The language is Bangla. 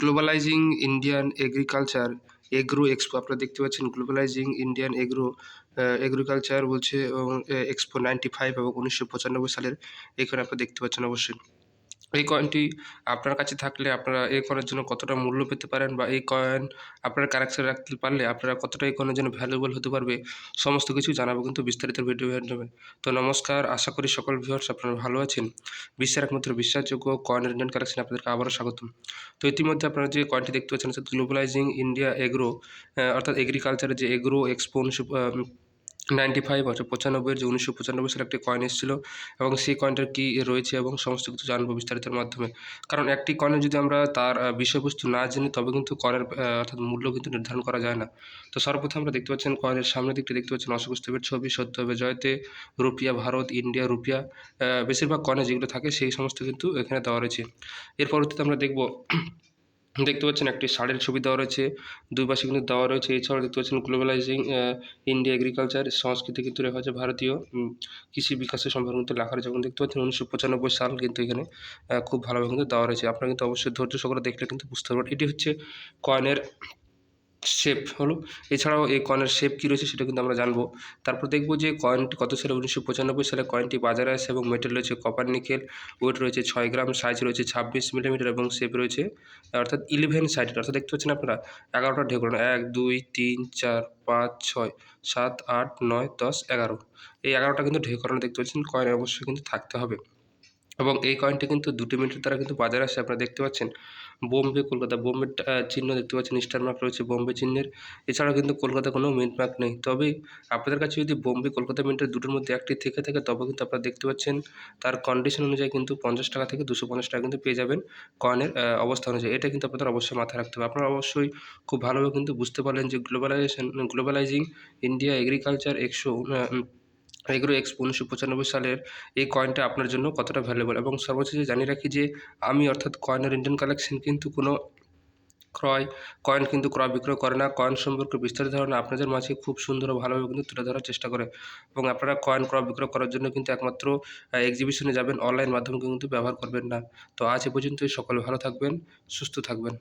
Globalising Indian agriculture agro expo আপনারা দেখতে পাচ্ছেন গ্লোবালাইজিং ইন্ডিয়ান এগ্রো এগ্রিকালচার বলছে এবং এক্সপো নাইনটি ফাইভ এবং উনিশশো পঁচানব্বই সালের, এখানে আপনারা দেখতে পাচ্ছেন অবশ্যই। এই কয়েনটি আপনার কাছে থাকলে আপনারা এই কয়েনের জন্য কতটা মূল্য পেতে পারেন বা এই কয়েন আপনারা কারেকশন রাখতে পারলে আপনারা কতটা এই কয়েনের জন্য ভ্যালুয়েবল হতে পারবে, সমস্ত কিছু জানাব কিন্তু বিস্তারিত ভিডিও মাধ্যমে তো নমস্কার, আশা করি সকল ভিউয়ার্স আপনারা ভালো আছেন। বিশ্বের একমাত্র বিশ্বাসযোগ্য কয়েন ইন্ডিয়ান কালেকশন আপনাদেরকে আবারও স্বাগতম। তো ইতিমধ্যে আপনারা যে কয়েনটি দেখতে পাচ্ছেন হচ্ছে গ্লোবালাইজিং ইন্ডিয়া এগ্রো অর্থাৎ এগ্রিকালচারের যে এগ্রো এক্সপো নাইনটি ফাইভ অর্থাৎ পঁচানব্বইয়ের যে উনিশশো পঁচানব্বই সালে একটি কয়েন এসেছিল এবং সেই কয়েনটার কী রয়েছে এবং সমস্ত কিছু জানব বিস্তারিতের মাধ্যমে। কারণ একটি কয়েনে যদি আমরা তার বিষয়বস্তু না জানি তবে কিন্তু কয়েনের অর্থাৎ মূল্য কিন্তু নির্ধারণ করা যায় না। তো সর্বপ্রথম আমরা দেখতে পাচ্ছেন কয়েনের সামনের দিকটি দেখতে পাচ্ছেন অশোক স্তূপের ছবি, সত্য হবে জয়তে, রুপিয়া ভারত, ইন্ডিয়া রুপিয়া বেশিরভাগ কয়েনে যেগুলো থাকে সেই সমস্ত কিন্তু এখানে দেওয়া রয়েছে। এর পরবর্তীতে আমরা দেখব দেখতে পাচ্ছেন একটি সারের ছবি দেওয়া রয়েছে, দুই পাশে কিন্তু দেওয়া রয়েছে। এছাড়াও দেখতে পাচ্ছেন গ্লোবালাইজিং ইন্ডিয়া এগ্রিকালচার, সংস্কৃতি কিন্তু লেখা আছে ভারতীয় কৃষি বিকাশের সম্পর্কে কিন্তু লেখা রয়েছে। এবং দেখতে পাচ্ছেন উনিশশো পঁচানব্বই সাল কিন্তু এখানে খুব ভালোভাবে কিন্তু দেওয়া রয়েছে। আপনারা কিন্তু অবশ্যই ধৈর্য সহকারে দেখলে কিন্তু বুঝতে পারবেন। এটি হচ্ছে কয়েনের শেপ হলো। এছাড়াও এই কয়েনের শেপ কী রয়েছে সেটা কিন্তু আমরা জানব। তারপর দেখব যে কয়েনটি কত সালে, উনিশশো পঁচানব্বই সালে কয়েনটি বাজারে আসে এবং মেটেল রয়েছে কপার নিকেল ওয়েট রয়েছে ছয় গ্রাম সাইজ রয়েছে ছাব্বিশ মিলিমিটার এবং শেপ রয়েছে, অর্থাৎ ইলেভেন সাইডেড অর্থাৎ দেখতে পাচ্ছেন আপনারা, এগারোটা ঢেকুন এক, দুই, তিন, চার, পাঁচ, ছয়, সাত, আট, নয়, দশ, এগারো। এই এগারোটা কিন্তু ঢেকরানো দেখতে পাচ্ছেন কয়েন অবশ্যই কিন্তু থাকতে হবে। এবং এই কয়েনটি কিন্তু দুটি মিনিটের দ্বারা কিন্তু বাজারে আসে, আপনারা দেখতে পাচ্ছেন। বোম্বে, কলকাতা বোম্বে চিহ্ন দেখতে পাচ্ছেন স্টার মার্ক রয়েছে বোম্বে চিহ্নের। এছাড়াও কিন্তু কলকাতা কোনো মিন্ট মার্ক নেই। তবে আপনাদের কাছে যদি বোম্বে, কলকাতা মিন্টের দুটোর মধ্যে একটি থেকে থাকে, তবে কিন্তু আপনারা দেখতে পাচ্ছেন, তার কন্ডিশন অনুযায়ী কিন্তু পঞ্চাশ টাকা থেকে দুশো পঞ্চাশ টাকা কিন্তু পেয়ে যাবেন কয়েনের অবস্থা অনুযায়ী। এটা কিন্তু আপনাদের অবশ্যই মাথায় রাখতে হবে। আপনারা অবশ্যই খুব ভালোভাবে কিন্তু বুঝতে পারলেন যে গ্লোবালাইজেশন গ্লোবালাইজিং ইন্ডিয়া এগ্রিকালচার একশো এগুলো এক্স উনিশশো পঁচানব্বই সালের এই কয়েনটা আপনার জন্য কতটা ভ্যালুয়েবল এবং সর্বশেষে জানিয়ে রাখি যে, আমি অর্থাৎ কয়েনের ইন্ডিয়ান কালেকশন কিন্তু কোনো ক্রয় কয়েন কিন্তু ক্রয় বিক্রয় করে না। কয়েন সম্পর্কে বিস্তারিত ধারণা আপনাদের মাঝে খুব সুন্দর ভালোভাবে কিন্তু তুলে ধরার চেষ্টা করে। এবং আপনারা কয়েন ক্রয় বিক্রয় করার জন্য কিন্তু একমাত্র এক্সিবিশনে যাবেন। অনলাইন মাধ্যমে কিন্তু ব্যবহার করবেন না। তো আজ এ পর্যন্তই। সকলে ভালো থাকবেন, সুস্থ থাকবেন।